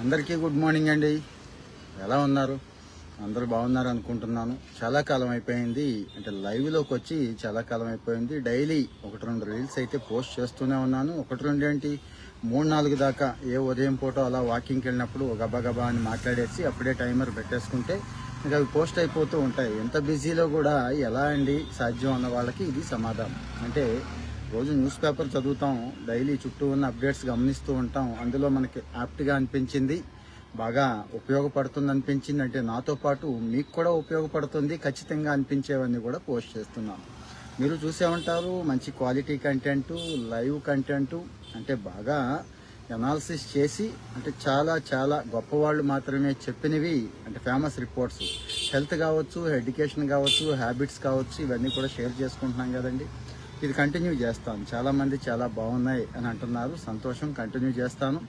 అందరికీ good morning అండి. ఎలా ఉన్నారు? అందరూ బాగున్నారు అనుకుంటున్నాను. చాలా కాలం అయిపోయింది. అంటే లైవ్లోకి వచ్చి చాలా కాలం అయిపోయింది. డైలీ ఒకటి రెండు రీల్స్ అయితే పోస్ట్ చేస్తూనే ఉన్నాను. ఒకటి రెండు ఏంటి? మూడు నాలుగు దాకా ఏ ఉదయం పూట అలా వాకింగ్కి వెళ్ళినప్పుడు గబగబా అని మాట్లాడేసి అప్పుడే టైమర్ పెట్టేసుకుంటే ఇంకా అవి పోస్ట్ అయిపోతూ ఉంటాయి. ఎంత బిజీలో కూడా ఎలా అండి సాధ్యం అన్న వాళ్ళకి ఇది సమాధానం. అంటే రోజు న్యూస్ పేపర్ చదువుతాం డైలీ చుట్టూ ఉన్న అప్డేట్స్ గమనిస్తూ ఉంటాం. అందులో మనకి యాప్ట్గా అనిపించింది బాగా ఉపయోగపడుతుంది అనిపించింది అంటే నాతో పాటు మీకు కూడా ఉపయోగపడుతుంది ఖచ్చితంగా అనిపించేవన్నీ కూడా పోస్ట్ చేస్తున్నాను మీరు చూసే ఉంటారు మంచి క్వాలిటీ కంటెంట్ లైవ్ కంటెంట్ అంటే బాగా అనాలిసిస్ చేసి అంటే చాలా చాలా గొప్పవాళ్ళు మాత్రమే చెప్పినవి అంటే ఫేమస్ రిపోర్ట్స్. హెల్త్ కావచ్చు ఎడ్యుకేషన్ కావచ్చు హ్యాబిట్స్ కావచ్చు ఇవన్నీ కూడా షేర్ చేసుకుంటున్నాం కదండి. ఇది కంటిన్యూ చేస్తాను. చాలామంది చాలా బాగున్నాయి అని అంటున్నారు. సంతోషం కంటిన్యూ చేస్తాను.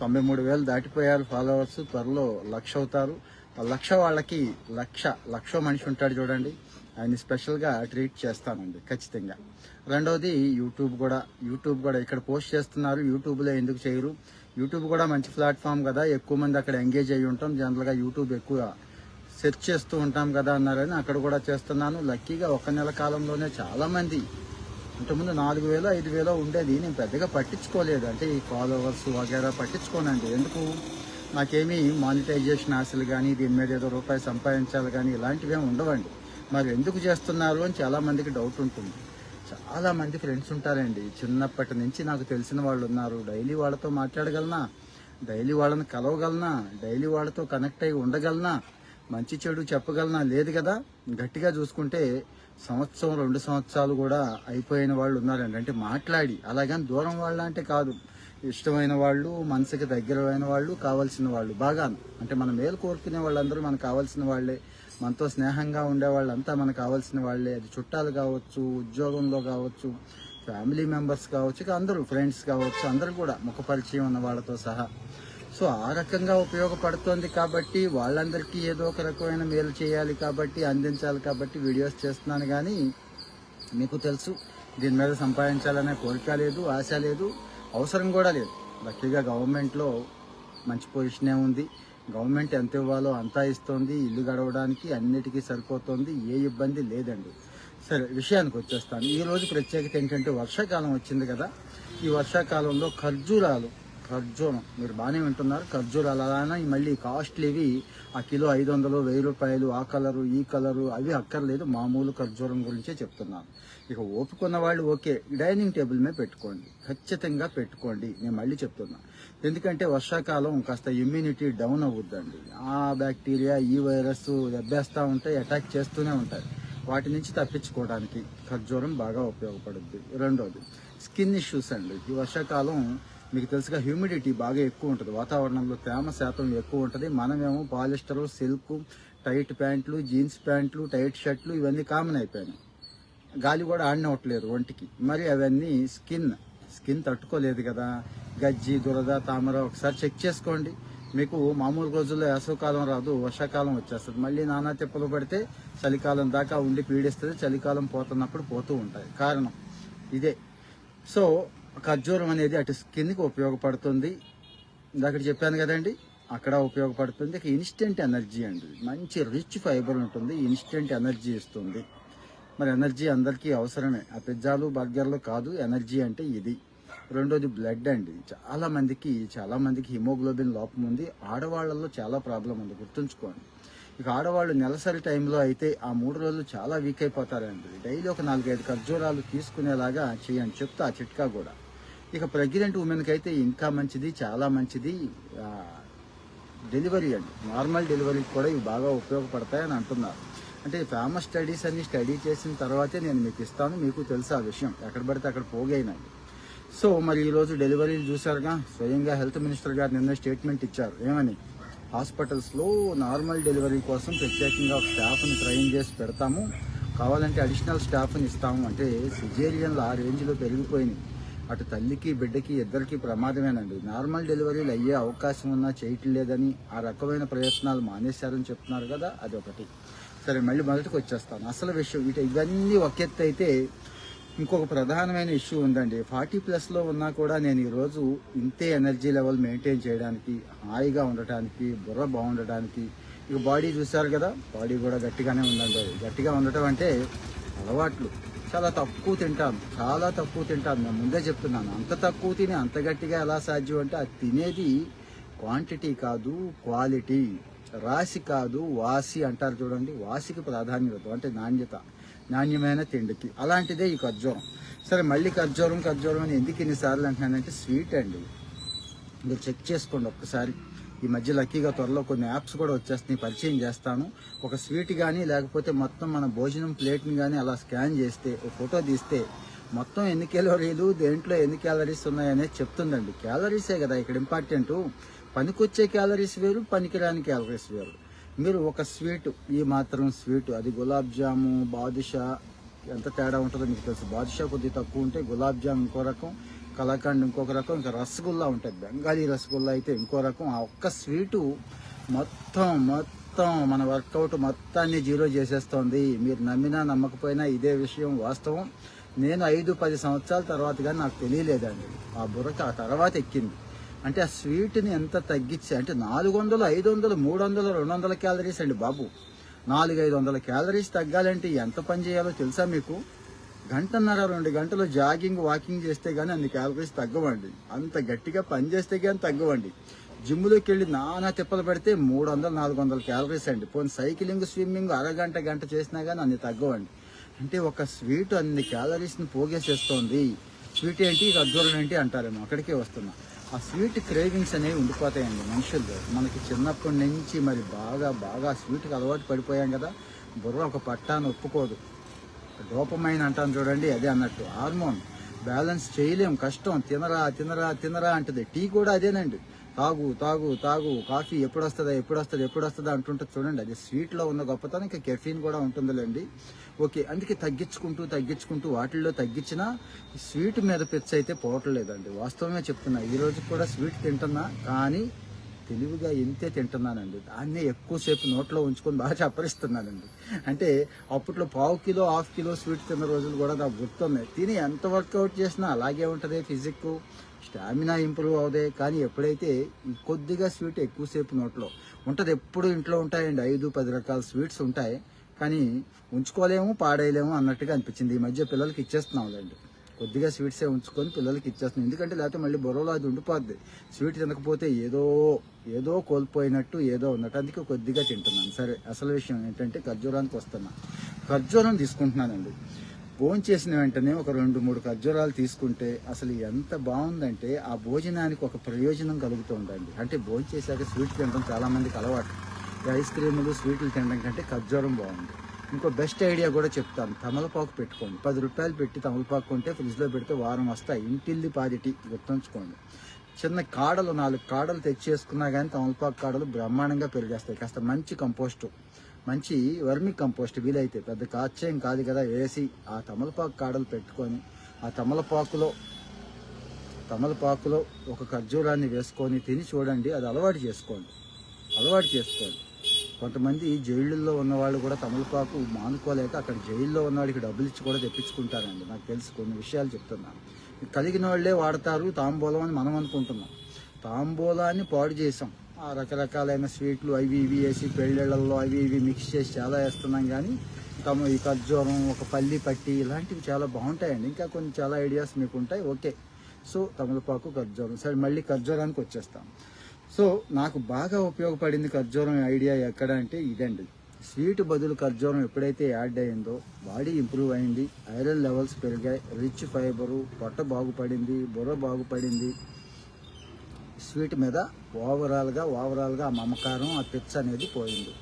తొంభై మూడు వేలు దాటిపోయారు ఫాలోవర్స్ త్వరలో లక్ష అవుతారు. ఆ లక్ష వాళ్ళకి లక్ష లక్ష మనిషి ఉంటాడు చూడండి. ఆయన స్పెషల్గా ట్రీట్ చేస్తానండి ఖచ్చితంగా. రెండవది యూట్యూబ్ కూడా. యూట్యూబ్ కూడా ఇక్కడ పోస్ట్ చేస్తున్నారు. యూట్యూబ్లో ఎందుకు చేయరు? యూట్యూబ్ కూడా మంచి ప్లాట్ఫామ్ కదా. ఎక్కువ మంది అక్కడ ఎంగేజ్ అయ్యి ఉంటాం. జనరల్గా యూట్యూబ్ ఎక్కువ సెర్చ్ చేస్తూ ఉంటాం కదా అన్నారని అక్కడ కూడా చేస్తున్నాను. లక్కీగా ఒక నెల కాలంలోనే చాలామంది ఇంతకుముందు నాలుగు వేలు ఐదు వేలు ఉండేది. నేను పెద్దగా పట్టించుకోలేదు. అంటే ఈ ఫాలోవర్స్ వగేరా పట్టించుకోనండి. ఎందుకు? నాకేమీ మానిటైజేషన్ ఆశలు కానీ దీని మీద ఏదో రూపాయి సంపాదించాలి కానీ ఇలాంటివి ఏమి ఉండవండి. మరి ఎందుకు చేస్తున్నారు అని చాలా మందికి డౌట్ ఉంటుంది. చాలామంది ఫ్రెండ్స్ ఉంటారండి. చిన్నప్పటి నుంచి నాకు తెలిసిన వాళ్ళు ఉన్నారు. డైలీ వాళ్ళతో మాట్లాడగలనా? డైలీ వాళ్ళని కలవగలనా? డైలీ వాళ్ళతో కనెక్ట్ అయి ఉండగలనా? మంచి చెడు చెప్పగలనా? లేదు కదా? గట్టిగా చూసుకుంటే సంవత్సరం రెండు సంవత్సరాలు కూడా అయిపోయిన వాళ్ళు ఉన్నారండి. అంటే మాట్లాడి అలాగని దూరం వాళ్ళ అంటే కాదు. ఇష్టమైన వాళ్ళు మనసుకి దగ్గరమైన వాళ్ళు కావాల్సిన వాళ్ళు బాగా. అంటే మన మేలు కోరుకునే వాళ్ళందరూ మనకు కావాల్సిన వాళ్ళే. మనతో స్నేహంగా ఉండే వాళ్ళంతా మనకు కావాల్సిన వాళ్ళే. అది చుట్టాలు కావచ్చు ఉద్యోగంలో కావచ్చు ఫ్యామిలీ మెంబర్స్ కావచ్చు ఇక అందరూ ఫ్రెండ్స్ కావచ్చు అందరూ కూడా ముఖ పరిచయం ఉన్న వాళ్ళతో సహా. సో ఆ రకంగా ఉపయోగపడుతోంది కాబట్టి వాళ్ళందరికీ ఏదో ఒక రకమైన మేలు చేయాలి కాబట్టి అందించాలి కాబట్టి వీడియోస్ చేస్తున్నాను కానీ మీకు తెలుసు దీని మీద సంపాదించాలనే కోరిక లేదు ఆశ లేదు అవసరం కూడా లేదు. లక్కీగా గవర్నమెంట్లో మంచి పొజిషనే ఉంది. గవర్నమెంట్ ఎంత ఇవ్వాలో అంతా ఇస్తోంది. ఇల్లు గడవడానికి అన్నిటికీ సరిపోతుంది. ఏ ఇబ్బంది లేదండి. సరే విషయానికి వచ్చేస్తాను. ఈ రోజు ప్రత్యేకత ఏంటంటే వర్షాకాలం వచ్చింది కదా. ఈ వర్షాకాలంలో ఖర్జూరాలు ఖర్జూరం మీరు బాగానే వింటున్నారు. ఖర్జూరాలు అలానే మళ్ళీ కాస్ట్లీవి ఆ కిలో ఐదు వందలు వెయ్యి రూపాయలు ఆ కలరు ఈ కలరు అవి అక్కర్లేదు. మామూలు ఖర్జూరం గురించే చెప్తున్నాను. ఇక ఓపుకున్న వాళ్ళు ఓకే డైనింగ్ టేబుల్ మీద పెట్టుకోండి. ఖచ్చితంగా పెట్టుకోండి. నేను మళ్ళీ చెప్తున్నా. ఎందుకంటే వర్షాకాలం కాస్త ఇమ్యూనిటీ డౌన్ అవుద్దండి. ఆ బ్యాక్టీరియా ఈ వైరస్ దెబ్బేస్తూ ఉంటాయి అటాక్ చేస్తూనే ఉంటాయి. వాటి నుంచి తప్పించుకోవడానికి ఖర్జూరం బాగా ఉపయోగపడుద్ది. రెండోది స్కిన్ ఇష్యూస్ అండి. ఈ వర్షాకాలం మీకు తెలుసుగా హ్యూమిడిటీ బాగా ఎక్కువ ఉంటుంది. వాతావరణంలో తేమ శాతం ఎక్కువ ఉంటుంది. మనమేమో పాలిస్టర్ సిల్క్ టైట్ ప్యాంట్లు జీన్స్ ప్యాంట్లు టైట్ షర్ట్లు ఇవన్నీ కామన్ అయిపోయినాయి. గాలి కూడా ఆడినవట్లేదు ఒంటికి. మరి అవన్నీ స్కిన్ స్కిన్ తట్టుకోలేదు కదా. గజ్జి దురద తామర ఒకసారి చెక్ చేసుకోండి. మీకు మామూలు రోజుల్లో వేసవకాలం రాదు వర్షాకాలం వచ్చేస్తుంది. మళ్ళీ నానా తిప్పలు పడితే చలికాలం దాకా ఉండి పీడిస్తుంది చలికాలం పోతున్నప్పుడు పోతూ ఉంటాయి. కారణం ఇదే. సో ఖర్జూరం అనేది అటు స్కిన్కి ఉపయోగపడుతుంది. ఇందాక చెప్పాను కదండి అక్కడ ఉపయోగపడుతుంది. ఇక ఇన్స్టెంట్ ఎనర్జీ అండి. మంచి రిచ్ ఫైబర్ ఉంటుంది ఇన్స్టెంట్ ఎనర్జీ ఇస్తుంది. మరి ఎనర్జీ అందరికీ అవసరమే. ఆ పిజ్జాలు బర్గర్లు కాదు ఎనర్జీ అంటే ఇది. రెండోది బ్లడ్ అండి. చాలా మందికి చాలా మందికి హిమోగ్లోబిన్ లోపం ఉంది. ఆడవాళ్ళల్లో చాలా ప్రాబ్లం ఉంది. గుర్తుంచుకోండి. ఇక ఆడవాళ్ళు నెలసరి టైంలో అయితే ఆ మూడు రోజులు చాలా వీక్ అయిపోతారండి. డైలీ ఒక నాలుగైదు ఖర్జూరాలు తీసుకునేలాగా చేయండి. చెప్తా ఆ చిట్కా కూడా. ఇక ప్రెగ్నెంట్ ఉమెన్కి అయితే ఇంకా మంచిది చాలా మంచిది. డెలివరీ అండి. నార్మల్ డెలివరీకి కూడా ఇవి బాగా ఉపయోగపడతాయని అంటున్నారు. అంటే ఫేమస్ స్టడీస్ అన్ని స్టడీ చేసిన తర్వాతే నేను మీకు ఇస్తాను. మీకు తెలుసు ఆ విషయం. ఎక్కడ పడితే అక్కడ పోగైనండి సో మరి ఈరోజు డెలివరీలు చూసారుగా స్వయంగా హెల్త్ మినిస్టర్ గారు నిన్న స్టేట్మెంట్ ఇచ్చారు. ఏమని? హాస్పిటల్స్లో నార్మల్ డెలివరీ కోసం ప్రత్యేకంగా ఒక స్టాఫ్ని ట్రైన్ చేసి పెడతాము. కావాలంటే అడిషనల్ స్టాఫ్ని ఇస్తాము. అంటే సిజేరియన్లు ఆ రేంజ్లో పెరిగిపోయినాయి. అటు తల్లికి బిడ్డకి ఇద్దరికి ప్రమాదమేనండి. నార్మల్ డెలివరీలు అయ్యే అవకాశం ఉన్నా చేయట్లేదని ఆ రకమైన ప్రయత్నాలు మానేశారని చెప్తున్నారు కదా అది ఒకటి. సరే మళ్ళీ మొదటికి వచ్చేస్తాను. అసలు విషయం ఇటు ఇవన్నీ ఒక ఎత్తు అయితే ఇంకొక ప్రధానమైన ఇష్యూ ఉందండి. ఫార్టీ ప్లస్లో ఉన్నా కూడా నేను ఈరోజు ఇంతే ఎనర్జీ లెవెల్ మెయింటైన్ చేయడానికి హాయిగా ఉండటానికి బుర్ర బాగుండటానికి ఇక బాడీ చూశారు కదా బాడీ కూడా గట్టిగానే ఉందండి. గట్టిగా ఉండటం అంటే అలవాట్లు. చాలా తక్కువ తింటాను చాలా తక్కువ తింటాను నేను ముందే చెప్తున్నాను అంత తక్కువ తిని అంత గట్టిగా ఎలా సాధ్యం అంటే అది తినేది క్వాంటిటీ కాదు క్వాలిటీ రాశి కాదు వాసి అంటారు చూడండి. వాసికి ప్రాధాన్యత అంటే నాణ్యత నాణ్యమైన తిండికి. అలాంటిదే ఈ ఖర్జూరం. సరే మళ్ళీ ఖర్జూరం ఖర్జూరం అని ఎందుకు ఇన్నిసార్లు అంటున్నానంటే స్వీట్ అండి. మీరు చెక్ చేసుకోండి ఒక్కసారి. ఈ మధ్య లక్కీగా త్వరలో కొన్ని యాప్స్ కూడా వచ్చేస్తున్నాయి. పరిచయం చేస్తాను. ఒక స్వీట్ కానీ లేకపోతే మొత్తం మన భోజనం ప్లేట్ని కానీ అలా స్కాన్ చేస్తే ఒక ఫోటో తీస్తే మొత్తం ఎన్ని క్యాలరీలు దేంట్లో ఎన్ని క్యాలరీస్ ఉన్నాయనేది చెప్తుందండి. క్యాలరీసే కదా ఇక్కడ ఇంపార్టెంట్. పనికొచ్చే క్యాలరీస్ వేరు పనికిరాని క్యాలరీస్ వేరు. మీరు ఒక స్వీట్ ఈ మాత్రం స్వీట్ అది గులాబ్ జాము బాదుషా ఎంత తేడా ఉంటుందో మీకు తెలుసు. బాదుషా కొద్దిగా తక్కువ ఉంటే గులాబ్ జామ్ ఇంకో రకం. కలాకండ్ ఇంకొక రకం ఇంకా రసగుల్లా ఉంటుంది బెంగాలీ రసగుల్లా అయితే ఇంకో రకం. ఆ ఒక్క స్వీటు మొత్తం మొత్తం మన వర్కౌట్ మొత్తాన్ని జీరో చేసేస్తోంది. మీరు నమ్మినా నమ్మకపోయినా ఇదే విషయం వాస్తవం. నేను ఐదు పది సంవత్సరాల తర్వాత కానీ నాకు తెలియలేదండి. ఆ బుర్రక ఆ తర్వాత ఎక్కింది. అంటే ఆ స్వీట్ని ఎంత తగ్గించి అంటే నాలుగు వందలు ఐదు వందలు మూడు వందలు రెండు వందల క్యాలరీస్ అండి బాబు. నాలుగు ఐదు వందల క్యాలరీస్ తగ్గాలంటే ఎంత పని చేయాలో తెలుసా మీకు? గంటన్నర రెండు గంటలు జాగింగ్ వాకింగ్ చేస్తే గానీ అన్ని క్యాలరీస్ తగ్గవండి. అంత గట్టిగా పని చేస్తే గానీ తగ్గవండి. జిమ్లోకి వెళ్ళి నానా తిప్పలు పెడితే మూడు వందలు నాలుగు వందల క్యాలరీస్ అండి. పోనీ సైక్లింగ్ స్విమ్మింగ్ అరగంట గంట చేసినా కానీ అన్ని తగ్గవండి. అంటే ఒక స్వీట్ అన్ని క్యాలరీస్ని పోగేసేస్తోంది. స్వీట్ ఏంటి? ఖర్జూరం ఏంటి అంటారేమో. అక్కడికే వస్తున్నా. ఆ స్వీట్ క్రేవింగ్స్ అనేవి ఉండిపోతాయండి మనుషుల్లో. మనకి చిన్నప్పటి నుంచి మరి బాగా బాగా స్వీట్కి అలవాటు పడిపోయాం కదా. బుర్ర ఒక పట్టాను ఒప్పుకోదు. డోపమైన్ అంటాను చూడండి అదే అన్నట్టు. హార్మోన్ బ్యాలెన్స్ చేయలేం కష్టం. తినరా తినరా తినరా అంటది. టీ కూడా అదేనండి. తాగు తాగు తాగు. కాఫీ ఎప్పుడు వస్తుందా ఎప్పుడు వస్తుంది ఎప్పుడు వస్తుందా అంటుంటుంది చూడండి అది స్వీట్లో ఉన్న గొప్పతనం ఇంకా కెఫీన్ కూడా ఉంటుందిలేండి. ఓకే అందుకే తగ్గించుకుంటూ తగ్గించుకుంటూ వాటిల్లో తగ్గించినా స్వీట్ మీద పిచ్చ అయితే పోవట్లేదండి. వాస్తవమే చెప్తున్నా ఈ రోజు కూడా స్వీట్ తింటున్నా కానీ తెలివిగా ఇంతే తింటున్నానండి. దాన్నే ఎక్కువసేపు నోట్లో ఉంచుకొని బాగా చప్పరిస్తున్నానండి. అంటే అప్పట్లో పావు కిలో హాఫ్ కిలో స్వీట్ తిన్న రోజులు కూడా నాకు గుర్తున్నాయి. తిని ఎంత వర్కౌట్ చేసినా అలాగే ఉంటుంది ఫిజిక్ స్టామినా ఇంప్రూవ్ అవుతాయి. కానీ ఎప్పుడైతే కొద్దిగా స్వీట్ ఎక్కువసేపు నోట్లో ఉంటుంది ఎప్పుడు ఇంట్లో ఉంటాయండి ఐదు పది రకాల స్వీట్స్ ఉంటాయి. కానీ ఉంచుకోలేము పాడేయలేము అన్నట్టుగా అనిపించింది. ఈ మధ్య పిల్లలకి ఇచ్చేస్తున్నాంలేండి. కొద్దిగా స్వీట్సే ఉంచుకొని పిల్లలకి ఇచ్చేస్తున్నాం. ఎందుకంటే లేకపోతే మళ్ళీ బొరవలో అది ఉండిపోద్ది. స్వీట్ తినకపోతే ఏదో ఏదో కోల్పోయినట్టు ఏదో ఉన్నట్టు అందుకే కొద్దిగా తింటున్నాను. సరే అసలు విషయం ఏంటంటే ఖర్జూరానికి వస్తున్నా. ఖర్జూరం తీసుకుంటున్నానండి. భోజనం చేసిన వెంటనే ఒక రెండు మూడు ఖర్జూరాలు తీసుకుంటే అసలు ఎంత బాగుందంటే ఆ భోజనానికి ఒక ప్రయోజనం కలుగుతుందండి. అంటే భోజనం చేశాక స్వీట్ తినడం చాలామందికి అలవాటు. ఐస్ క్రీములు స్వీట్లు తినడం కంటే ఖర్జూరం బాగుంది. ఇంకో బెస్ట్ ఐడియా కూడా చెప్తాను. తమలపాకు పెట్టుకోండి. పది రూపాయలు పెట్టి తమలపాకు కొంటే ఫ్రిడ్జ్లో పెడితే వారం వస్తాయి. ఇంటిల్లి పాదిటి గుర్తుంచుకోండి. చిన్న కాడలు నాలుగు కాడలు తెచ్చేసుకున్నా కానీ తమలపాకు కాడలు బ్రహ్మాండంగా పెరిగేస్తాయి. కాస్త మంచి కంపోస్టు మంచి వర్మి కంపోస్ట్ వీలైతే పెద్ద కాచేం కాదు కదా వేసి ఆ తమలపాకు కాడలు పెట్టుకొని ఆ తమలపాకులో తమలపాకులో ఒక ఖర్జూరాన్ని వేసుకొని తిని చూడండి. అది అలవాటు చేసుకోండి. అలవాటు చేసుకోండి. కొంతమంది జైళ్ళల్లో ఉన్నవాళ్ళు కూడా తమలపాకు మానుకోలేక అక్కడ జైల్లో ఉన్నవాడికి డబ్బులు ఇచ్చి కూడా తెప్పించుకుంటారండి. నాకు తెలిసి కొన్ని విషయాలు చెప్తున్నాను కలిగిన వాళ్ళే వాడతారు తాంబూలం అని మనం అనుకుంటున్నాం. తాంబూలాన్ని పాడు చేసాం ఆ రకరకాలైన స్వీట్లు అవి ఇవి వేసి పెళ్ళిళ్ళల్లో అవి ఇవి మిక్స్ చేసి చాలా వేస్తున్నాం కానీ తమ ఈ ఖర్జూరం ఒక పల్లి పట్టి ఇలాంటివి చాలా బాగుంటాయండి. ఇంకా కొన్ని చాలా ఐడియాస్ మీకు ఉంటాయి ఓకే. సో తమలపాకు ఖర్జూరం. సరే మళ్ళీ ఖర్జూరానికి వచ్చేస్తాం. సో నాకు బాగా ఉపయోగపడింది ఖర్జూరం ఐడియా ఎక్కడ అంటే ఇదండి. స్వీట్ బదులు ఖర్జూరం ఎప్పుడైతే యాడ్ అయిందో బాడీ ఇంప్రూవ్ అయింది ఐరన్ లెవెల్స్ పెరిగాయి రిచ్ ఫైబరు పొట్ట బాగుపడింది బుర్ర బాగుపడింది. స్వీట్ మీద ఓవరాల్గా ఓవరాల్గా ఆ మమకారం ఆ పిచ్చ అనేది పోయింది.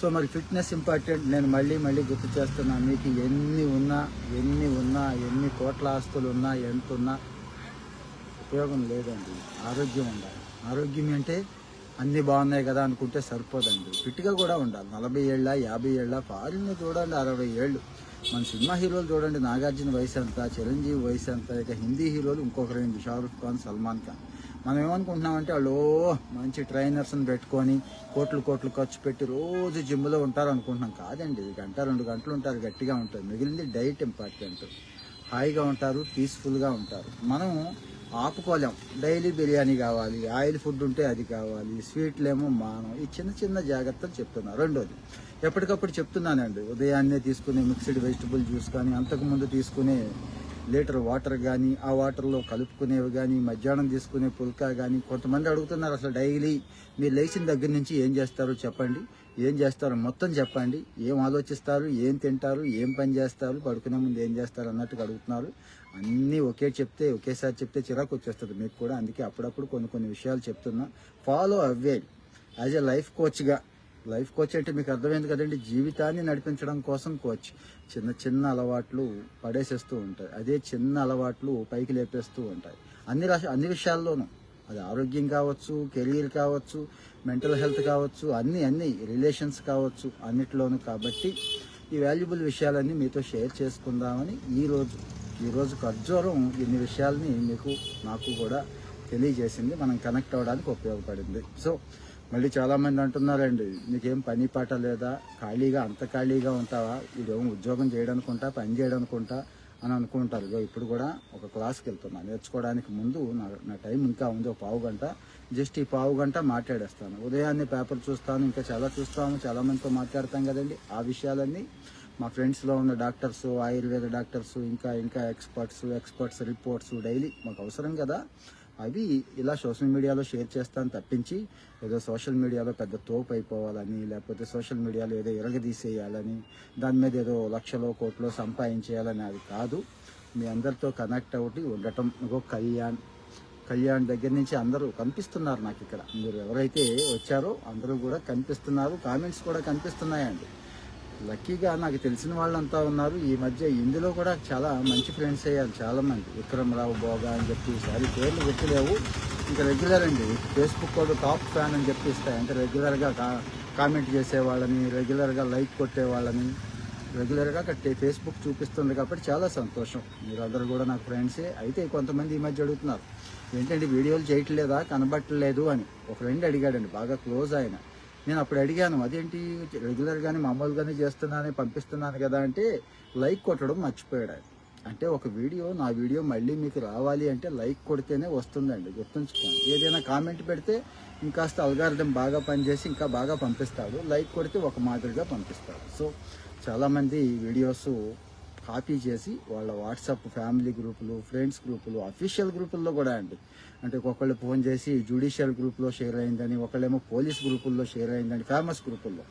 సో మరి ఫిట్నెస్ ఇంపార్టెంట్. నేను మళ్ళీ మళ్ళీ గుర్తు చేస్తున్నాను మీకు ఎన్ని ఉన్నా ఎన్ని ఉన్నా ఎన్ని కోట్ల ఆస్తులు ఉన్నా ఎంత ఉన్నా ఉపయోగం లేదండి. ఆరోగ్యం ఉండాలి. ఆరోగ్యం అంటే అన్నీ బాగున్నాయి కదా అనుకుంటే సరిపోదండి. ఫిట్గా కూడా ఉండాలి. నలభై ఏళ్ళ యాభై ఏళ్ళ ఫారిన్ చూడండి అరవై ఏళ్ళు. మన సినిమా హీరోలు చూడండి. నాగార్జున వయసు ఎంత చిరంజీవి వయసు ఎంత ఇక హిందీ హీరోలు ఇంకొక రెండు షారుఖ్ ఖాన్ సల్మాన్ ఖాన్. మనం ఏమనుకుంటున్నామంటే వాళ్ళు మంచి ట్రైనర్స్ని పెట్టుకొని కోట్లు కోట్లు ఖర్చు పెట్టి రోజు జిమ్లో ఉంటారు అనుకుంటున్నాం కాదండి గంట రెండు గంటలు ఉంటారు గట్టిగా ఉంటుంది మిగిలింది డైట్ ఇంపార్టెంట్. హాయిగా ఉంటారు పీస్ఫుల్గా ఉంటారు. మనం ఆపుకోలేం డైలీ బిర్యానీ కావాలి ఆయిల్ ఫుడ్ ఉంటే అది కావాలి స్వీట్లేమో మానం ఈ చిన్న చిన్న జాగ్రత్తలు చెప్తున్నా. రెండోది ఎప్పటికప్పుడు చెప్తున్నానండి ఉదయాన్నే తీసుకునే మిక్స్డ్ వెజిటబుల్ జ్యూస్ కానీ అంతకుముందు తీసుకునే లీటర్ వాటర్ కానీ ఆ వాటర్లో కలుపుకునేవి కానీ మధ్యాహ్నం తీసుకునే పుల్కా కానీ కొంతమంది అడుగుతున్నారు అసలు డైలీ మీరు లేచిన దగ్గర నుంచి ఏం చేస్తారో చెప్పండి. ఏం చేస్తారో? మొత్తం చెప్పండి. ఏం ఆలోచిస్తారు? ఏం తింటారు? ఏం పని చేస్తారు? పడుకునే ముందు ఏం చేస్తారు అన్నట్టుగా అడుగుతున్నారు. అన్నీ ఒకే చెప్తే ఒకేసారి చెప్తే చిరాకు వచ్చేస్తుంది మీకు కూడా. అందుకే అప్పుడప్పుడు కొన్ని కొన్ని విషయాలు చెప్తున్నా. ఫాలో అవే యాజ్ ఎ లైఫ్ కోచ్గా లైఫ్ కోచ్ అంటే మీకు అర్థమైంది కదండి. జీవితాన్ని నడిపించడం కోసం కోచ్ చిన్న చిన్న అలవాట్లు పడేసేస్తూ ఉంటాయి. అదే చిన్న అలవాట్లు పైకి లేపేస్తూ ఉంటాయి. అన్ని అన్ని విషయాల్లోనూ. అది ఆరోగ్యం కావచ్చు కెరీర్ కావచ్చు మెంటల్ హెల్త్ కావచ్చు అన్ని అన్ని రిలేషన్స్ కావచ్చు అన్నిట్లోనూ కాబట్టి ఈ వాల్యుబుల్ విషయాలన్నీ మీతో షేర్ చేసుకుందామని ఈరోజు ఈరోజు ఖర్జూరం ఇన్ని విషయాల్ని మీకు నాకు కూడా తెలియజేసింది. మనం కనెక్ట్ అవ్వడానికి ఉపయోగపడింది. సో మళ్ళీ చాలామంది అంటున్నారండి నీకేం పని పాట లేదా? ఖాళీగా అంత ఖాళీగా ఉంటావా? ఇదేమో ఉద్యోగం చేయడానుకుంటా? పని చేయడానుకుంటా? అని అనుకుంటారు. ఇగో ఇప్పుడు కూడా ఒక క్లాస్కి వెళ్తున్నా. నేర్చుకోవడానికి ముందు నా నా టైం ఇంకా ఉంది. ఒక పావు గంట. జస్ట్ ఈ పావు గంట మాట్లాడేస్తాను. ఉదయాన్నే పేపర్ చూస్తాను ఇంకా చాలా చూస్తాము చాలా మందితో మాట్లాడతాం కదండి. ఆ విషయాలన్నీ మా ఫ్రెండ్స్లో ఉన్న డాక్టర్స్ ఆయుర్వేద డాక్టర్స్ ఇంకా ఇంకా ఎక్స్పర్ట్స్ ఎక్స్పర్ట్స్ రిపోర్ట్స్ డైలీ మాకు అవసరం కదా. అవి ఇలా సోషల్ మీడియాలో షేర్ చేస్తాను తప్పించి ఏదో సోషల్ మీడియాలో పెద్ద తోపు అయిపోవాలని లేకపోతే సోషల్ మీడియాలో ఏదో ఇరగదీసేయాలని దాని మీద ఏదో లక్షలో కోట్లో సంపాదించేయాలని అది కాదు. మీ అందరితో కనెక్ట్ అవుటి ఉండటం ఇంకో కళ్యాణ్ కళ్యాణ్ దగ్గర నుంచి అందరూ కనిపిస్తున్నారు నాకు ఇక్కడ. మీరు ఎవరైతే వచ్చారో అందరూ కూడా కనిపిస్తున్నారు కామెంట్స్ కూడా కనిపిస్తున్నాయండి. లక్కీగా నాకు తెలిసిన వాళ్ళంతా ఉన్నారు. ఈ మధ్య ఇందులో కూడా చాలా మంచి ఫ్రెండ్స్ అయ్యారు చాలా మంది విక్రమరావు బోగా అని చెప్పి ఈసారి పేర్లు పెట్టలేవు. ఇంకా రెగ్యులర్ అండి. ఫేస్బుక్ కూడా టాప్ ఫ్యాన్ అని చెప్పి ఇస్తాయి అంటే రెగ్యులర్గా కా కామెంట్ చేసేవాళ్ళని రెగ్యులర్గా లైక్ కొట్టే వాళ్ళని రెగ్యులర్గా కట్టే ఫేస్బుక్ చూపిస్తుంది కాబట్టి చాలా సంతోషం. మీరందరూ కూడా నాకు ఫ్రెండ్సే అయితే కొంతమంది ఈ మధ్య అడుగుతున్నారు. ఏంటంటే వీడియోలు చేయట్లేదా? కనబట్టలేదు అని. ఒక ఫ్రెండ్ అడిగాడండి. బాగా క్లోజ్ ఆయన. నేను అప్పుడు అడిగాను అదేంటి? రెగ్యులర్గానే మామూలుగానే చేస్తున్నాను పంపిస్తున్నాను కదా అంటే లైక్ కొట్టడం మర్చిపోయాడు అంటే ఒక వీడియో నా వీడియో మళ్ళీ మీకు రావాలి అంటే లైక్ కొడితేనే వస్తుందండి గుర్తుంచుకోండి. ఏదైనా కామెంట్ పెడితే ఇంకాస్త అల్గారిథం బాగా పనిచేసి ఇంకా బాగా పంపిస్తాడు. లైక్ కొడితే ఒక మాదిరిగా పంపిస్తాడు. సో చాలామంది వీడియోస్ కాపీ చేసి వాళ్ళ వాట్సాప్ ఫ్యామిలీ గ్రూపులు ఫ్రెండ్స్ గ్రూపులు అఫీషియల్ గ్రూపుల్లో కూడా అండి. అంటే ఒకళ్ళు ఫోన్ చేసి జ్యుడిషియల్ గ్రూప్లో షేర్ అయిందని ఒకళ్ళేమో పోలీస్ గ్రూపుల్లో షేర్ అయిందని ఫేమస్ గ్రూపుల్లో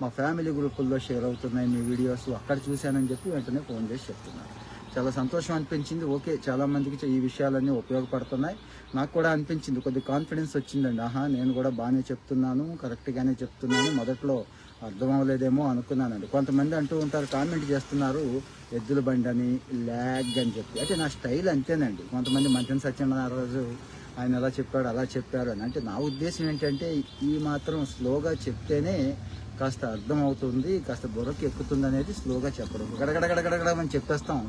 మా ఫ్యామిలీ గ్రూపుల్లో షేర్ అవుతున్నాయి మీ వీడియోస్ అక్కడ చూశానని చెప్పి వెంటనే ఫోన్ చేసి చెప్తున్నారు. చాలా సంతోషం అనిపించింది. ఓకే చాలా మందికి ఈ విషయాలన్నీ ఉపయోగపడుతున్నాయి. నాకు కూడా అనిపించింది. కొద్ది కాన్ఫిడెన్స్ వచ్చిందండి. ఆహా నేను కూడా బాగానే చెప్తున్నాను కరెక్ట్గానే చెప్తున్నాను. మొదట్లో అర్థం అవ్వలేదేమో అనుకున్నానండి. కొంతమంది అంటూ ఉంటారు కామెంట్ చేస్తున్నారు ఎద్దుల బండి అని ల్యాగ్ అని చెప్పి. అంటే నా స్టైల్ అంతేనండి. కొంతమంది మంచం సత్యనారాజు ఆయన ఎలా చెప్పాడు అలా చెప్పారు అని. అంటే నా ఉద్దేశం ఏంటంటే ఈ మాత్రం స్లోగా చెప్తేనే కాస్త అర్థం అవుతుంది కాస్త బుర్రకి ఎక్కుతుంది అనేది స్లోగా చెప్పడం. గడగడగడగడగడమని చెప్పేస్తాం.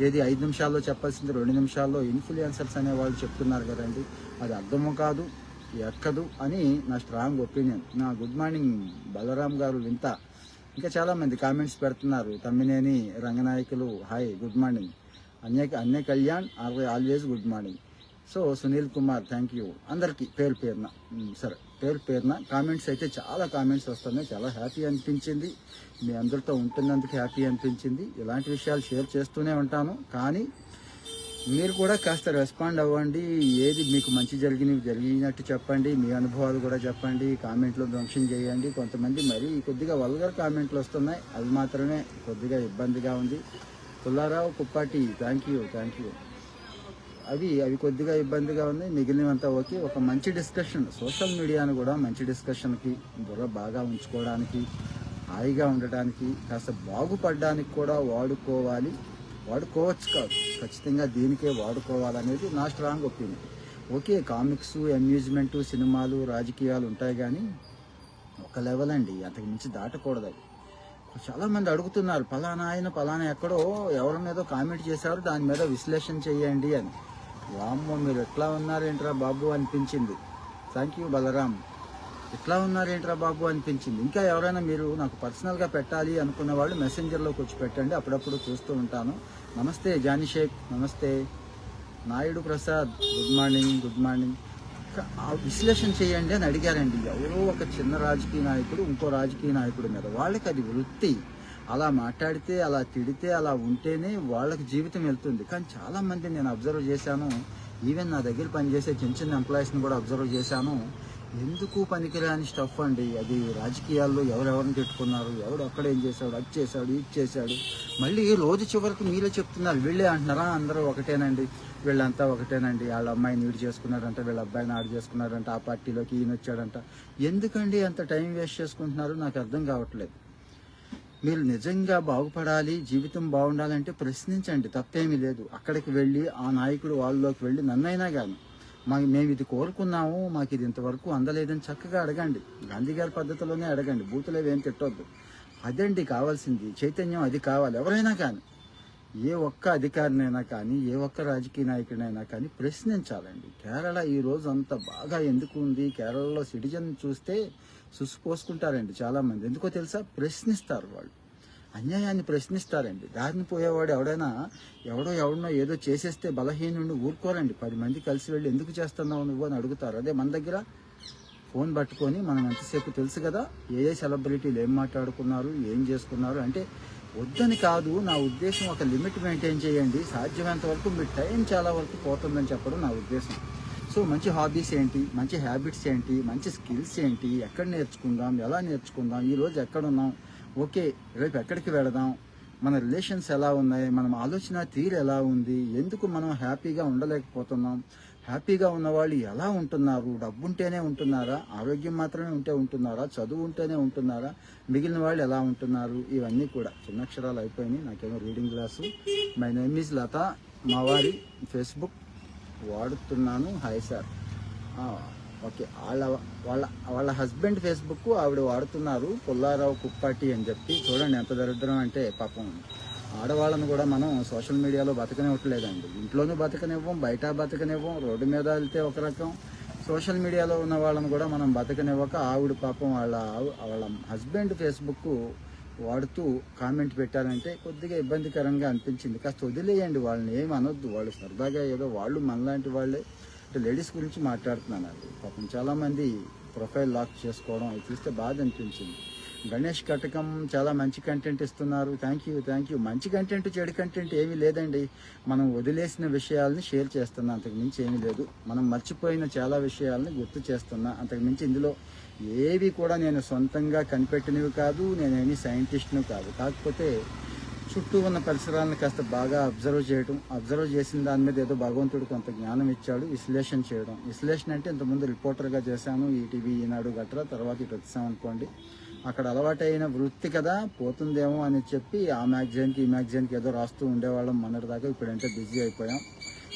ఏది ఐదు నిమిషాల్లో చెప్పాల్సింది రెండు నిమిషాల్లో ఇన్ఫ్లుయెన్సర్స్ అనే వాళ్ళు చెప్తున్నారు కదండి. అది అర్థము కాదు ఎక్కదు అని నా స్ట్రాంగ్ ఒపీనియన్. నా గుడ్ మార్నింగ్ బలరాం గారు వింత. ఇంకా చాలా మంది కామెంట్స్ పెడుతున్నారు. Tammineni Ranganayakulu hi good morning Anya Anya Kalyan always good morning so Sunil Kumar thank you అందరికీ పేరు పేరున సరే పేరు పేరున కామెంట్స్ అయితే చాలా కామెంట్స్ వస్తున్నాయి. చాలా హ్యాపీ అనిపించింది. మీ అందరితో ఉంటున్నందుకు హ్యాపీ అనిపించింది. ఇలాంటి విషయాలు షేర్ చేస్తూనే ఉంటాను. కానీ మీరు కూడా కాస్త రెస్పాండ్ అవ్వండి. ఏది మీకు మంచి జరిగినవి జరిగినట్టు చెప్పండి. మీ అనుభవాలు కూడా చెప్పండి. కామెంట్లో ధ్వంసం చేయండి. కొంతమంది మరీ కొద్దిగా వల్గర్ కామెంట్లు వస్తున్నాయి. అవి మాత్రమే కొద్దిగా ఇబ్బందిగా ఉంది. Pullarao Kuppati thank you thank you అవి అవి కొద్దిగా ఇబ్బందిగా ఉంది. మిగిలినవంతా ఓకే. ఒక మంచి డిస్కషన్ సోషల్ మీడియాను కూడా మంచి డిస్కషన్కి బుర్ర బాగా ఉంచుకోవడానికి హాయిగా ఉండటానికి కాస్త బాగుపడడానికి కూడా వాడుకోవాలి. వాడుకోవచ్చు కాదు. ఖచ్చితంగా దీనికే వాడుకోవాలనేది నా strong opinion okay comics amusement సినిమాలు రాజకీయాలు ఉంటాయి కానీ ఒక లెవెల్ అండి. అంతకు మించి దాటకూడదు అది చాలామంది అడుగుతున్నారు పలానా ఆయన పలానా ఎక్కడో ఎవరి మీద కామెంట్ చేశారు దాని మీద విశ్లేషణ చేయండి అని. వామ్మో మీరు ఎట్లా ఉన్నారేంట్రా బాబు అనిపించింది. థ్యాంక్ యూ బలరామ్ ఎట్లా ఉన్నారేంట్రా బాబు అనిపించింది. ఇంకా ఎవరైనా మీరు నాకు పర్సనల్గా పెట్టాలి అనుకున్న వాళ్ళు మెసెంజర్లోకి వచ్చి పెట్టండి. అప్పుడప్పుడు చూస్తూ ఉంటాను. నమస్తే జానీ షేక్. నమస్తే. Naidu Prasad. Good morning good morning. ఆ విశ్లేషణ చేయండి అని అడిగారండి. ఎవరో ఒక చిన్న రాజకీయ నాయకుడు ఇంకో రాజకీయ నాయకుడు మీద. వాళ్ళకి అది వృత్తి. అలా మాట్లాడితే అలా తిడితే అలా ఉంటేనే వాళ్ళకి జీవితం వెళ్తుంది. కానీ చాలామంది నేను అబ్జర్వ్ చేశాను. ఈవెన్ నా దగ్గర పనిచేసే చిన్న చిన్న ఎంప్లాయీస్ని కూడా అబ్జర్వ్ చేశాను. ఎందుకు పనికిరాని స్టఫ్ అండి? అది రాజకీయాల్లో ఎవరెవరిని తిట్టుకున్నారు? ఎవడు అక్కడ ఏం చేశాడు? అది చేశాడు ఇది చేశాడు. మళ్ళీ రోజు చివరికి మీరే చెప్తున్నారు వీళ్ళే అంటున్నారా? అందరూ ఒకటేనండి. వీళ్ళంతా ఒకటేనండి. వాళ్ళ అమ్మాయిని వీడు చేసుకున్నారంట వీళ్ళ అబ్బాయిని ఆడు చేసుకున్నారంట ఆ పార్టీలోకి ఈయన వచ్చాడంట. ఎందుకండి అంత టైం వేస్ట్ చేసుకుంటున్నారు? నాకు అర్థం కావట్లేదు. మీరు నిజంగా బాగుపడాలి జీవితం బాగుండాలంటే ప్రశ్నించండి తప్పేమీ లేదు. అక్కడికి వెళ్ళి ఆ నాయకుడు వాళ్ళలోకి వెళ్ళి నన్నైనా కానీ మా మేము ఇది కోరుకున్నాము మాకు ఇది ఇంతవరకు అందలేదని చక్కగా అడగండి. గాంధీ గారి పద్ధతిలోనే అడగండి. బూతులేవేం ఏం తిట్టొద్దు. అదండి కావాల్సింది. చైతన్యం అది కావాలి. ఎవరైనా కానీ ఏ ఒక్క అధికారినైనా కానీ ఏ ఒక్క రాజకీయ నాయకుడినైనా కానీ ప్రశ్నించాలండి. కేరళ ఈ రోజు అంత బాగా ఎందుకు ఉంది? కేరళలో సిటిజన్ చూస్తే సుసు పోసుకుంటారండి చాలామంది. ఎందుకో తెలుసా? ప్రశ్నిస్తారు వాళ్ళు. అన్యాయాన్ని ప్రశ్నిస్తారండి. దారిని పోయేవాడు ఎవడైనా ఎవడో ఎవడనో ఏదో చేసేస్తే బలహీనుండి ఊరుకోరండి. పది మంది కలిసి వెళ్ళి ఎందుకు చేస్తున్నావు నువ్వు అని అడుగుతారు. అదే మన దగ్గర ఫోన్ పట్టుకొని మనం ఎంతసేపు తెలుసు కదా ఏ ఏ సెలబ్రిటీలు ఏం మాట్లాడుకున్నారు ఏం చేసుకున్నారు అంటే వద్దని కాదు నా ఉద్దేశం ఒక లిమిట్ మెయింటైన్ చేయండి. సాధ్యమైనంత వరకు మీ టైం చాలా వరకు పోతుందని చెప్పడం నా ఉద్దేశం. సో మంచి హాబీస్ ఏంటి? మంచి హ్యాబిట్స్ ఏంటి? మంచి స్కిల్స్ ఏంటి? ఎక్కడ నేర్చుకుందాం? ఎలా నేర్చుకుందాం? ఈ రోజు ఎక్కడ ఉన్నాం ఓకే రేపు ఎక్కడికి వెళదాం? మన రిలేషన్స్ ఎలా ఉన్నాయి? మనం ఆలోచన తీరు ఎలా ఉంది? ఎందుకు మనం హ్యాపీగా ఉండలేకపోతున్నాం? హ్యాపీగా ఉన్న వాళ్ళు ఎలా ఉంటున్నారు? డబ్బు ఉంటేనే ఉంటున్నారా? ఆరోగ్యం మాత్రమే ఉంటే ఉంటున్నారా? చదువు ఉంటేనే ఉంటున్నారా? మిగిలిన వాళ్ళు ఎలా ఉంటున్నారు? ఇవన్నీ కూడా చిన్నక్షరాలు అయిపోయినాయి. నాకేమో reading class. My name is Latha. మా వారి ఫేస్బుక్ వాడుతున్నాను. Hi sir. ఓకే వాళ్ళ వాళ్ళ వాళ్ళ హస్బెండ్ ఫేస్బుక్ ఆవిడ వాడుతున్నారు పుల్లారావు కుప్పాటి అని చెప్పి. చూడండి ఎంత దరిద్రం అంటే పాపం. ఆడవాళ్ళను కూడా మనం సోషల్ మీడియాలో బతకనివ్వట్లేదండి. ఇంట్లోనూ బతకనివ్వం బయట బతకనివ్వం రోడ్డు మీద వెళ్తే ఒక రకం. సోషల్ మీడియాలో ఉన్న వాళ్ళని కూడా మనం బతకనివ్వక ఆవిడ పాపం వాళ్ళ ఆవి- వాళ్ళ హస్బెండ్ ఫేస్బుక్ వాడుతూ కామెంట్ పెట్టారంటే కొద్దిగా ఇబ్బందికరంగా అనిపించింది. కాస్త వదిలేయండి వాళ్ళని ఏం అనొద్దు. వాళ్ళు సరదాగా ఏదో వాళ్ళు మనలాంటి వాళ్ళే. అంటే లేడీస్ గురించి మాట్లాడుతున్నాను అది పాపం చాలామంది ప్రొఫైల్ లాక్ చేసుకోవడం అది చూస్తే బాధ అనిపించింది. గణేష్ కటకం చాలా మంచి కంటెంట్ ఇస్తున్నారు. థ్యాంక్ యూ థ్యాంక్ యూ మంచి కంటెంట్ చెడు కంటెంట్ ఏమీ లేదండి. మనం వదిలేసిన విషయాల్ని షేర్ చేస్తున్నా. అంతకు మించి ఏమీ లేదు. మనం మర్చిపోయిన చాలా విషయాల్ని గుర్తు చేస్తున్నా. అంతకు మించి ఇందులో ఏవి కూడా నేను సొంతంగా కనిపెట్టినవి కాదు నేనేమి సైంటిస్ట్ను కాదు. కాకపోతే చుట్టూ ఉన్న పరిసరాలను కాస్త బాగా అబ్జర్వ్ చేయడం అబ్జర్వ్ చేసిన దాని మీద ఏదో భగవంతుడు కొంత జ్ఞానం ఇచ్చాడు విశ్లేషణ చేయడం. విశ్లేషణ అంటే ఇంతకుముందు రిపోర్టర్గా చేశాను ఈటీవీ ఈనాడు గట్రా తర్వాత ఇటు వచ్చాం అనుకోండి. అక్కడ అలవాటైన వృత్తి కదా పోతుందేమో అని చెప్పి ఆ మ్యాగజైన్కి ఈ మ్యాగజైన్కి ఏదో రాస్తూ ఉండేవాళ్ళం మొన్నటిదాకా ఇప్పుడంటే బిజీ అయిపోయాం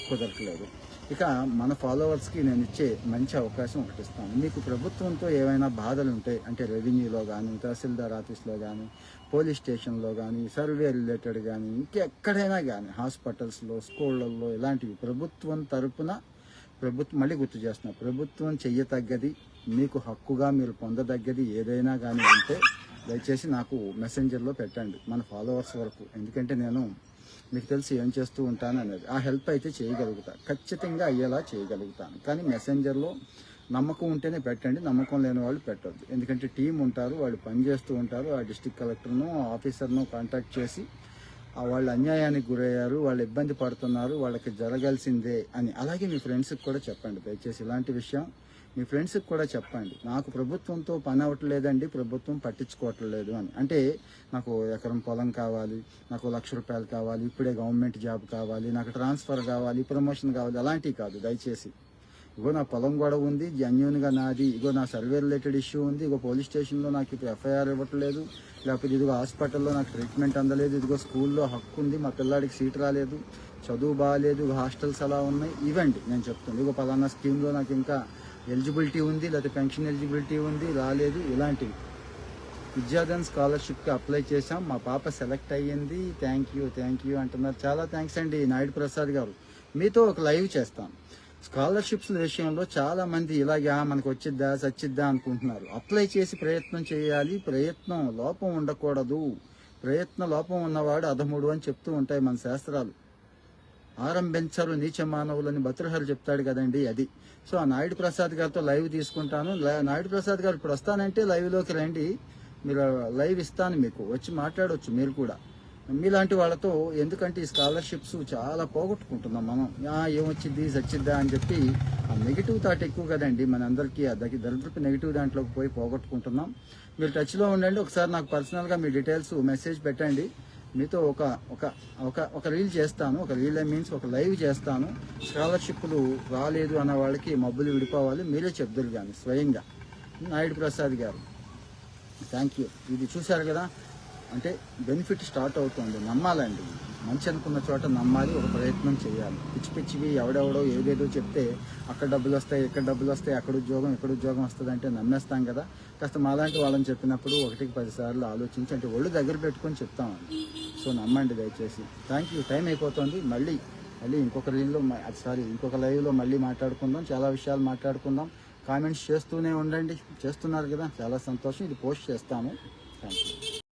కుదరట్లేదు. ఇక మన ఫాలోవర్స్కి నేను ఇచ్చే మంచి అవకాశం ఒకటి ఇస్తాను. మీకు ప్రభుత్వంతో ఏమైనా బాధలు ఉంటాయి అంటే రెవెన్యూలో కానీ తహసీల్దార్ ఆఫీస్లో కానీ పోలీస్ స్టేషన్లో కానీ సర్వే రిలేటెడ్ కానీ ఇంకెక్కడైనా కానీ హాస్పిటల్స్లో స్కూళ్ళల్లో ఇలాంటివి ప్రభుత్వం తరపున ప్రభుత్వం మళ్ళీ గుర్తు చేస్తున్నా ప్రభుత్వం చెయ్యతగ్గది మీకు హక్కుగా మీరు పొందదగ్గది ఏదైనా కానీ ఉంటే దయచేసి నాకు మెసెంజర్లో పెట్టండి మన ఫాలోవర్స్ వరకు. ఎందుకంటే నేను మీకు తెలిసి ఏం చేస్తూ ఉంటాను అనేది ఆ హెల్ప్ అయితే చేయగలుగుతా ఖచ్చితంగా అయ్యేలా చేయగలుగుతాను. కానీ మెసెంజర్లో నమ్మకం ఉంటేనే పెట్టండి నమ్మకం లేని వాళ్ళు పెట్టద్దు. ఎందుకంటే టీం ఉంటారు వాళ్ళు పనిచేస్తూ ఉంటారు ఆ డిస్టిక్ కలెక్టర్ను ఆఫీసర్ను కాంటాక్ట్ చేసి ఆ వాళ్ళు అన్యాయానికి గురయ్యారు వాళ్ళు ఇబ్బంది పడుతున్నారు వాళ్ళకి జరగాల్సిందే అని. అలాగే మీ ఫ్రెండ్స్కి కూడా చెప్పండి దయచేసి ఇలాంటి విషయం మీ ఫ్రెండ్స్కి కూడా చెప్పండి. నాకు ప్రభుత్వంతో పని అవ్వట్లేదండి ప్రభుత్వం పట్టించుకోవట్లేదు అని. అంటే నాకు ఎకరం పొలం కావాలి నాకు లక్ష రూపాయలు కావాలి ఇప్పుడే గవర్నమెంట్ జాబ్ కావాలి నాకు ట్రాన్స్ఫర్ కావాలి ప్రమోషన్ కావాలి అలాంటివి కాదు దయచేసి. ఇగో నా పొలం గొడవ ఉంది జెన్యున్గా నాది ఇగో నా సర్వే రిలేటెడ్ ఇష్యూ ఉంది ఇగో పోలీస్ స్టేషన్లో నాకు ఇప్పుడు ఎఫ్ఐఆర్ ఇవ్వట్లేదు లేకపోతే ఇదిగో హాస్పిటల్లో నాకు ట్రీట్మెంట్ అందలేదు ఇదిగో స్కూల్లో హక్కు ఉంది మా పిల్లాడికి సీట్ రాలేదు చదువు బాగాలేదు హాస్టల్స్ అలా ఉన్నాయి ఇవ్వండి నేను చెప్తాను ఇగో పలానా స్కీమ్లో నాకు ఇంకా ఎలిజిబిలిటీ ఉంది లేకపోతే పెన్షన్ ఎలిజిబిలిటీ ఉంది రాలేదు ఇలాంటివి. విద్యాధన్ స్కాలర్షిప్కి అప్లై చేశాం మా పాప సెలెక్ట్ అయ్యింది థ్యాంక్ యూ థ్యాంక్ యూ అంటున్నారు. చాలా థ్యాంక్స్ అండి నాయుడు ప్రసాద్ గారు. మీతో ఒక లైవ్ చేస్తాను. స్కాలర్షిప్స్ విషయంలో చాలా మంది ఇలాగా మనకు వచ్చిద్దా సచ్చిద్దా అనుకుంటున్నారు. అప్లై చేసి ప్రయత్నం చేయాలి. ప్రయత్నం లోపం ఉండకూడదు. ప్రయత్న లోపం ఉన్నవాడు అధముడు అని చెప్తూ ఉంటాయి మన శాస్త్రాలు. ఆరంభించరు నీచ మానవులని భద్రహరి చెప్తాడు కదండి అది. సో ఆ నాయుడు ప్రసాద్ గారితో లైవ్ తీసుకుంటాను. నాయుడు ప్రసాద్ గారు ఇప్పుడు వస్తానంటే లైవ్లోకి రండి. మీరు లైవ్ ఇస్తాను మీకు. వచ్చి మాట్లాడవచ్చు మీరు కూడా. మీలాంటి వాళ్ళతో ఎందుకంటే ఈ స్కాలర్షిప్స్ చాలా పోగొట్టుకుంటున్నాం మనం. ఏమొచ్చింది చచ్చిద్దా అని చెప్పి ఆ నెగిటివ్ థాట్ ఎక్కువ కదండి. మనందరికీ ఆ దరిద్రపు నెగిటివ్ దాంట్లోకి పోయి పోగొట్టుకుంటున్నాం. మీరు టచ్లో ఉండండి ఒకసారి నాకు పర్సనల్గా మీ డీటెయిల్స్ మెసేజ్ పెట్టండి. మీతో ఒక ఒక ఒక ఒక రీల్ చేస్తాను. ఒక రీల్ మీన్స్ ఒక లైవ్ చేస్తాను. స్కాలర్షిప్లు రాలేదు అన్న వాళ్ళకి మబ్బులు విడిపోవాలి. మీరే చెప్తారు కానీ స్వయంగా. నాయుడు ప్రసాద్ గారు. థ్యాంక్ యూ ఇది చూశారు కదా? అంటే బెనిఫిట్ స్టార్ట్ అవుతుంది. నమ్మాలండి. మంచి అనుకున్న చోట నమ్మాలి ఒక ప్రయత్నం చేయాలి. పిచ్చి పిచ్చివి ఎవడెవడో ఏదేదో చెప్తే అక్కడ డబ్బులు వస్తాయి ఇక్కడ డబ్బులు వస్తాయి అక్కడ ఉద్యోగం ఇక్కడ ఉద్యోగం వస్తుంది అంటే నమ్మేస్తాం కదా. కాస్త మాలాంటి వాళ్ళని చెప్పినప్పుడు ఒకటికి పదిసార్లు ఆలోచించి అంటే ఒళ్ళు దగ్గర పెట్టుకొని చెప్తామండి. సో నమ్మండి దయచేసి. థ్యాంక్ యూ టైం అయిపోతుంది. మళ్ళీ మళ్ళీ ఇంకొక రీల్లో సారీ ఇంకొక లైవ్లో మళ్ళీ మాట్లాడుకుందాం. చాలా విషయాలు మాట్లాడుకుందాం. కామెంట్స్ చేస్తూనే ఉండండి. చేస్తున్నారు కదా. చాలా సంతోషం. ఇది పోస్ట్ చేస్తాము. Thank you